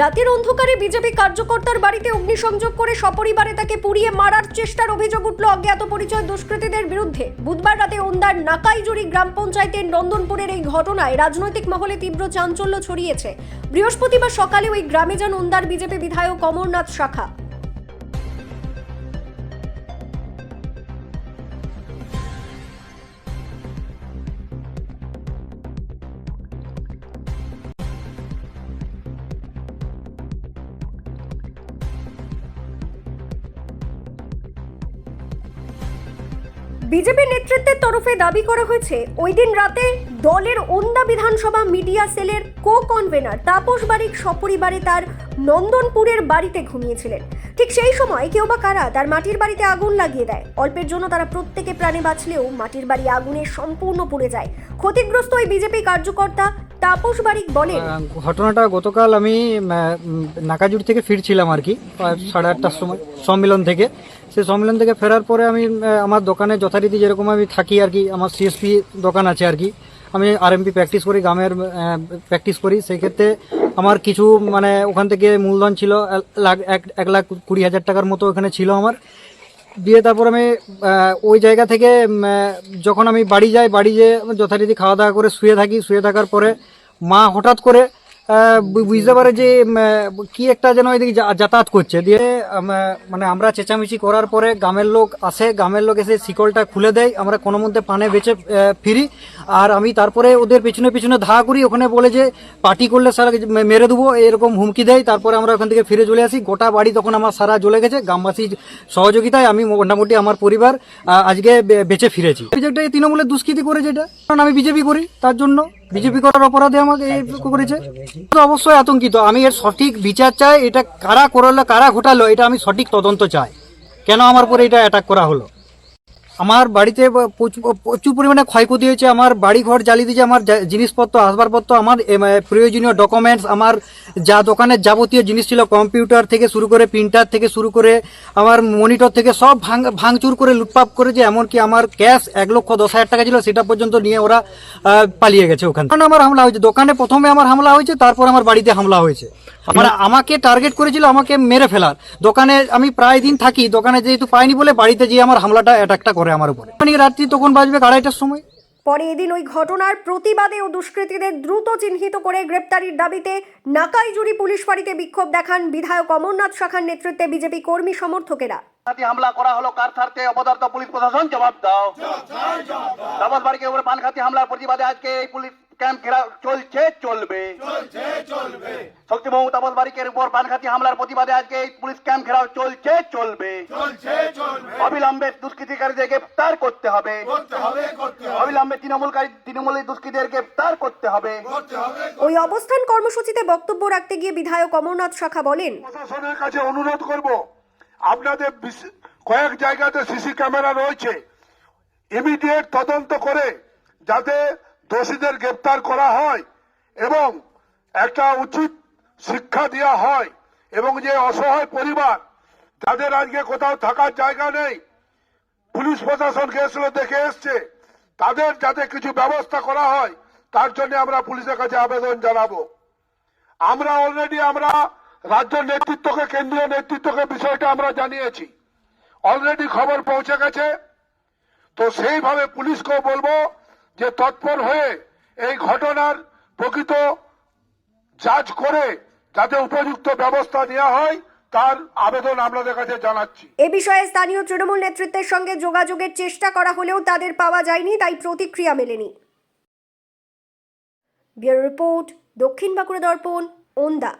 রাতের অন্ধকারে বিজেপি কার্যকর্তার বাড়িতে অগ্নিসংযোগ করে সপরিবারে তাকে পুড়িয়ে মারার চেষ্টার অভিযোগ উঠল অজ্ঞাত পরিচয় দুষ্কৃতীদের বিরুদ্ধে। বুধবার রাতে ওন্দার নাকাইজুরি গ্রাম পঞ্চায়েতের নন্দনপুরের এই ঘটনায় রাজনৈতিক মহলে তীব্র চাঞ্চল্য ছড়িয়েছে। বৃহস্পতিবার সকালে ওই গ্রামে যান ওন্দার বিজেপি বিধায়ক অমরনাথ শাখা। বিজেপি নেতৃত্বের তরফে দাবি করা হয়েছে, ওই দিন রাতে দলের ওন্দা বিধানসভা মিডিয়া সেলের কো কনভেনার তাপস বারিক সপরিবারে তার নন্দনপুরের বাড়িতে ঘুমিয়েছিলেন। ঠিক সেই সময় কেউ বা কারা তার মাটির বাড়িতে আগুন লাগিয়ে দেয়। অল্পের জন্য তারা প্রত্যেকে প্রাণে বাঁচলেও মাটির বাড়ি আগুনে সম্পূর্ণ পুড়ে যায়। ক্ষতিগ্রস্ত ওই বিজেপি কার্যকর্তা তাপস বারিক বলেন ঘটনাটা গতকাল আমি উম, থেকে ফিরছিলাম আর কি সাড়ে আটটার সময় সম্মেলন থেকে। সেই সম্মেলন থেকে ফেরার পরে আমি আমার দোকানে যথারীতি যেরকম আমি থাকি আর কি আমার সিএসপি দোকান আছে আর কি আমি আরএমপি প্র্যাকটিস করি গ্রামের প্র্যাকটিস করি। সেই ক্ষেত্রে আমার কিছু মানে ওখান থেকে মূলধন ছিল লাখ, এক- এক লাখ কুড়ি হাজার টাকার মতো ওখানে ছিল আমার। দিয়ে তারপর আমি ওই জায়গা থেকে যখন আমি বাড়ি যাই, বাড়ি যেয়ে যথারীতি খাওয়া দাওয়া করে শুয়ে থাকি, শুয়ে থাকার পরে মা হঠাৎ করে বুঝতে পারে যে কি একটা যেন এদিকে যা- যাতায়াত করছে। দিয়ে মানে আমরা চেঁচামেচি করার পরে গ্রামের লোক আসে গ্রামের লোক এসে শিকলটা খুলে দেয় আমরা কোনো মধ্যে পানে বেঁচে ফিরি। আর আমি তারপরে ওদের পেছনে পিছনে ধা করি ওখানে বলে যে পার্টি করলে সারা মেরে দেবো। এরকম হুমকি দেয়। তারপরে আমরা ওখান থেকে ফিরে চলে আসি। গোটা বাড়ি তখন আমার সারা জ্বলে গেছে। গ্রামবাসীর সহযোগিতায় আমি মোটামুটি আমার পরিবার আজকে বেঁচে ফিরেছি। তৃণমূলের দুষ্কৃতি করে যেটা কারণ আমি বিজেপি করি তার জন্য। বিজেপি করার অপরাধে আমাকে এই করেছে? তো অবশ্যই আতঙ্কিত। আমি এর সঠিক বিচার চাই এটা কারা করল কারা ঘটালো এটা আমি সঠিক তদন্ত চাই। কেন আমার পরে এটা অ্যাটাক করা হলো? আমার বাড়িতে প্রচুর পরিমাণে ক্ষয়ক্ষতি হয়েছে। আমার বাড়ি ঘর জ্বালিয়ে দিয়েছে, আমার জিনিসপত্র, আসবাবপত্র, আমার প্রয়োজনীয় ডকুমেন্টস আমার যা দোকানের যাবতীয় জিনিস ছিল কম্পিউটার থেকে শুরু করে প্রিন্টার থেকে শুরু করে আমার মনিটর থেকে সব ভাঙ, ভাঙচুর করে লুটপাপ করেছে এমনকি আমার ক্যাশ এক লক্ষ দশ হাজার টাকা ছিল, সেটা পর্যন্ত নিয়ে ওরা পালিয়ে গেছে ওখানে আমার হামলা হয়েছে। দোকানে প্রথমে আমার হামলা হয়েছে, তারপর আমার বাড়িতে হামলা হয়েছে। মানে আমাকে টার্গেট করেছিল আমাকে মেরে ফেলার। দোকানে আমি প্রায় দিন থাকি দোকানে যেহেতু পাইনি বলে বাড়িতে গিয়ে আমার হামলাটা অ্যাটাকটা করে আমার উপরে। মানে রাত্রি তখন বাজবে আড়াইটার সময়। পরে এদিন ওই ঘটনার প্রতিবাদে ও দুষ্কৃতীদের দ্রুত চিহ্নিত করে গ্রেপ্তারির দাবিতে নাকাইজুড়ি পুলিশ ফাঁড়িতে বিক্ষোভ দেখান বিধায়ক অমরনাথ শাখার নেতৃত্বে বিজেপি কর্মী সমর্থকেরা। হামলা করা হলো কার স্বার্থে? অপদার্থ পুলিশ প্রশাসন? জবাব দাও। বাড়িকে উপরে পানখাতি হামলার প্রতিবাদে আজকে এই পুলিশ ক্যাম্প ঘেরা চলছে চলবে। শক্তিবাবু তাপস বাড়িকের উপর পানখাতি হামলার প্রতিবাদে আজকে এই পুলিশ ক্যাম্প ঘেরাও চলছে চলবে। অবিলম্বে দুষ্কৃতিকারীদের গ্রেপ্তার করতে হবে। অবিলম্বে তৃণমূলকারী তৃণমূলী দুষ্কৃতীদের গ্রেপ্তার করতে হবে। ওই অবস্থান কর্মসূচিতে বক্তব্য রাখতে গিয়ে বিধায়ক অমরনাথ শাখা বলেন প্রশাসনের কাছে অনুরোধ করব আপনাদের বিশ- কয়েক জায়গাতে সিসি ক্যামেরা রয়েছে। ইমিডিয়েট তদন্ত করে যাতে দোষীদের গ্রেপ্তার করা হয় এবং একটা উচিত শিক্ষা দেওয়া হয় এবং যে অসহায় পরিবার, যাদের আজকে কোথাও থাকার জায়গা নেই, পুলিশ প্রশাসন গেছিল দেখে এসছে, তাদের যাতে কিছু ব্যবস্থা করা হয়, তার জন্য আমরা পুলিশের কাছে আবেদন জানাব। আমরা অলরেডি আমরা রাজ্য নেতৃত্বকে, কেন্দ্রীয় নেতৃত্বকে বিষয়টা আমরা জানিয়েছি। অলরেডি খবর পৌঁছে গেছে। তো সেইভাবে পুলিশকেও বলব যে তৎপর হয়ে এই ঘটনার প্রকৃত যাচ করে যাতে উপযুক্ত ব্যবস্থা নেওয়া হয়, তার আবেদন আপনাদের কাছে জানাচ্ছি। এ বিষয়ে স্থানীয় তৃণমূল নেতৃত্বের সঙ্গে যোগাযোগের চেষ্টা করা হলেও তাদের পাওয়া যায়নি, তাই প্রতিক্রিয়া মেলেনি। ব্যুরো রিপোর্ট, দক্ষিণ বাঁকুড়া দর্পণ, ওন্দা।